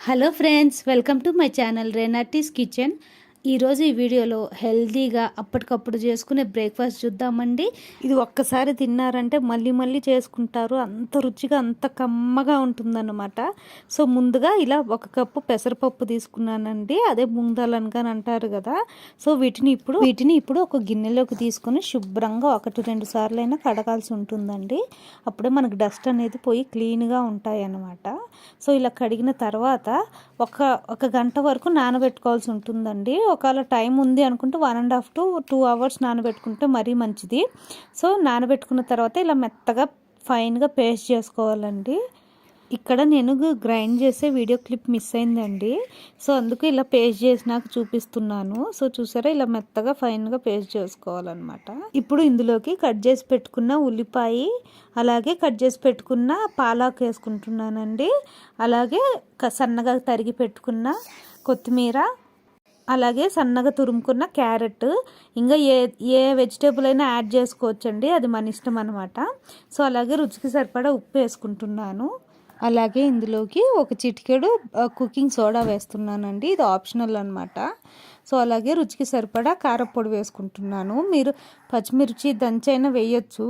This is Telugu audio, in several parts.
Hello friends welcome to my channel Renati's kitchen ఈరోజు ఈ వీడియోలో హెల్దీగా అప్పటికప్పుడు చేసుకునే బ్రేక్ఫాస్ట్ చూద్దామండి. ఇది ఒక్కసారి తిన్నారంటే మళ్ళీ మళ్ళీ చేసుకుంటారు. అంత రుచిగా అంత కమ్మగా ఉంటుందన్నమాట. సో ముందుగా ఇలా ఒక కప్పు పెసరపప్పు తీసుకున్నానండి. అదే ముందాలనుగా అంటారు కదా. సో వీటిని ఇప్పుడు వీటిని ఇప్పుడు ఒక గిన్నెలోకి తీసుకొని శుభ్రంగా ఒకటి రెండు సార్లు అయినా కడగాల్సి ఉంటుందండి. అప్పుడే మనకు డస్ట్ అనేది పోయి క్లీన్గా ఉంటాయి అన్నమాట సో ఇలా కడిగిన తర్వాత ఒక ఒక గంట వరకు నానబెట్టుకోవాల్సి ఉంటుందండి. ఒకవేళ టైం ఉంది అనుకుంటే one and half to two hours నానబెట్టుకుంటే మరీ మంచిది. సో నానబెట్టుకున్న తర్వాత ఇలా మెత్తగా ఫైన్గా పేస్ట్ చేసుకోవాలండి. ఇక్కడ నేను గ్రైండ్ చేసే వీడియో క్లిప్ మిస్ అయిందండి. సో అందుకు ఇలా పేస్ట్ చేసినాక చూపిస్తున్నాను. సో చూసారా? ఇలా మెత్తగా ఫైన్గా పేస్ట్ చేసుకోవాలన్నమాట. ఇప్పుడు ఇందులోకి కట్ చేసి పెట్టుకున్న ఉల్లిపాయ అలాగే కట్ చేసి పెట్టుకున్న పాలాకు వేసుకుంటున్నానండి. అలాగే సన్నగా తరిగి పెట్టుకున్న కొత్తిమీర అలాగే సన్నగా తురుముకున్న క్యారెట్. ఇంకా ఏ ఏ వెజిటేబుల్ అయినా యాడ్ చేసుకోవచ్చండి. అది మన ఇష్టం అనమాట సో అలాగే రుచికి సరిపడా ఉప్పు వేసుకుంటున్నాను. అలాగే ఇందులోకి ఒక చిటికెడు కుకింగ్ సోడా వేస్తున్నానండి. ఇది ఆప్షనల్ అనమాట సో అలాగే రుచికి సరిపడా కారపొడి వేసుకుంటున్నాను. మీరు పచ్చిమిర్చి దంచైనా వేయొచ్చు.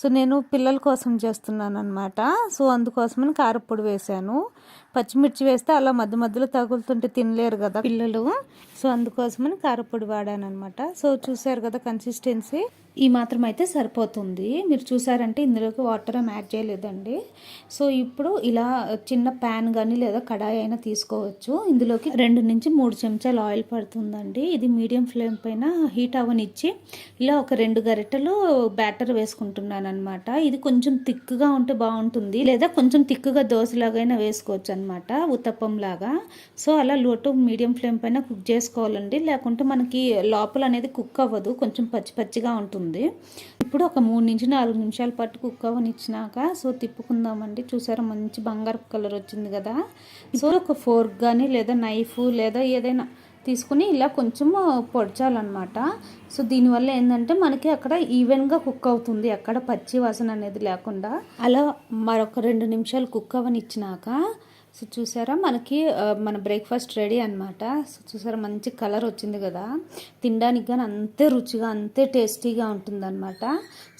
సో నేను పిల్లల కోసం చేస్తున్నాను అనమాట సో అందుకోసమని కారపొడి వేశాను. పచ్చిమిర్చి వేస్తే అలా మధ్య మధ్యలో తగులుతుంటే తినలేరు కదా పిల్లలు. సో అందుకోసమని కారపొడి వాడాను అనమాట సో చూసారు కదా కన్సిస్టెన్సీ ఈ మాత్రం అయితే సరిపోతుంది. మీరు చూసారంటే ఇందులోకి వాటర్ ఏం యాడ్ చేయలేదండి. సో ఇప్పుడు ఇలా చిన్న ప్యాన్ కానీ లేదా కడాయి అయినా తీసుకోవచ్చు. ఇందులోకి రెండు నుంచి మూడు చెంచాలు ఆయిల్ పడుతుంది. ఉందండి. ఇది మీడియం ఫ్లేమ్ పైన హీట్ అవనిచ్చి ఇలా ఒక రెండు గరిటెలు బ్యాటర్ వేసుకుంటున్నాను అనమాట ఇది కొంచెం థిక్గా ఉంటే బాగుంటుంది. లేదా కొంచెం థిక్గా దోశలాగైనా వేసుకోవచ్చు అనమాట ఉత్తప్పం లాగా సో అలా లోటు మీడియం ఫ్లేమ్ పైన కుక్ చేసుకోవాలండి. లేకుంటే మనకి లోపల అనేది కుక్ అవ్వదు. కొంచెం పచ్చి పచ్చిగా ఉంటుంది. ఇప్పుడు ఒక మూడు నుంచి నాలుగు నిమిషాల పాటు కుక్ అవనిచ్చినాక సో తిప్పుకుందామండి. చూసారా మంచి బంగారు కలర్ వచ్చింది కదా. సో ఒక ఫోర్క్ కానీ లేదా నైఫ్ లేదా ఏదైనా తీసుకుని ఇలా కొంచెం పొడిచాలన్నమాట. సో దీనివల్ల ఏంటంటే మనకి అక్కడ ఈవెన్గా కుక్ అవుతుంది. అక్కడ పచ్చి వాసన అనేది లేకుండా. అలా మరొక రెండు నిమిషాలు కుక్ అవనిచ్చినాక సో చూసారా? మనకి మన బ్రేక్ఫాస్ట్ రెడీ అనమాట సో చూసారా? మంచి కలర్ వచ్చింది కదా? తినడానికి కానీ అంతే రుచిగా అంతే టేస్టీగా ఉంటుందన్నమాట.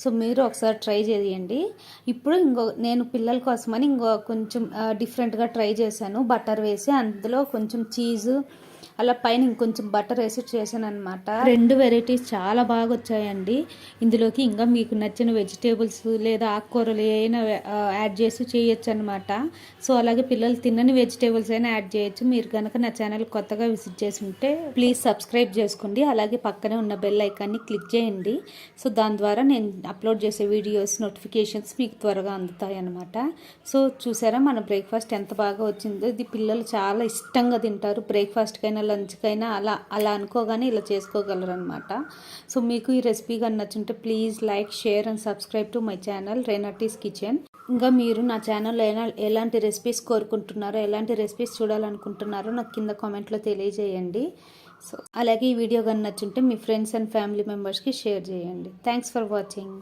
సో మీరు ఒకసారి ట్రై చేయండి. ఇప్పుడు ఇంకో నేను పిల్లల కోసమని ఇంకో కొంచెం డిఫరెంట్గా ట్రై చేశాను. బటర్ వేసి అందులో కొంచెం చీజు అలా పైన ఇంకొంచెం బటర్ వేసి చేశాను అనమాట రెండు వెరైటీస్ చాలా బాగా వచ్చాయండి ఇందులోకి ఇంకా మీకు నచ్చిన వెజిటేబుల్స్ లేదా ఆకుకూరలు ఏమైనా యాడ్ చేసి చేయొచ్చు అనమాట సో అలాగే పిల్లలు తినని వెజిటేబుల్స్ అయినా యాడ్ చేయొచ్చు. మీరు కనుక నా ఛానల్ కొత్తగా విజిట్ చేసి ఉంటే ప్లీజ్ సబ్స్క్రైబ్ చేసుకోండి. అలాగే పక్కనే ఉన్న బెల్ ఐకాన్ని క్లిక్ చేయండి. సో దాని ద్వారా నేను అప్లోడ్ చేసే వీడియోస్ నోటిఫికేషన్స్ మీకు త్వరగా అందుతాయి అనమాట సో చూసారా మన బ్రేక్ఫాస్ట్ ఎంత బాగా వచ్చిందో. ఇది పిల్లలు చాలా ఇష్టంగా తింటారు. బ్రేక్ఫాస్ట్కైనా లంచ్కైనా అలా అలా అనుకోగానే ఇలా చేసుకోగలరు అనమాట సో మీకు ఈ రెసిపీ కానీ నచ్చుంటే please like share and subscribe to my channel Renati's kitchen. ఇంకా మీరు నా ఛానల్లో ఎలా ఎలాంటి రెసిపీస్ కోరుకుంటున్నారో ఎలాంటి రెసిపీస్ చూడాలనుకుంటున్నారో నాకు కింద కామెంట్లో తెలియజేయండి. సో అలాగే ఈ వీడియో కానీ నచ్చుంటే మీ ఫ్రెండ్స్ అండ్ ఫ్యామిలీ మెంబర్స్కి షేర్ చేయండి. Thanks for watching.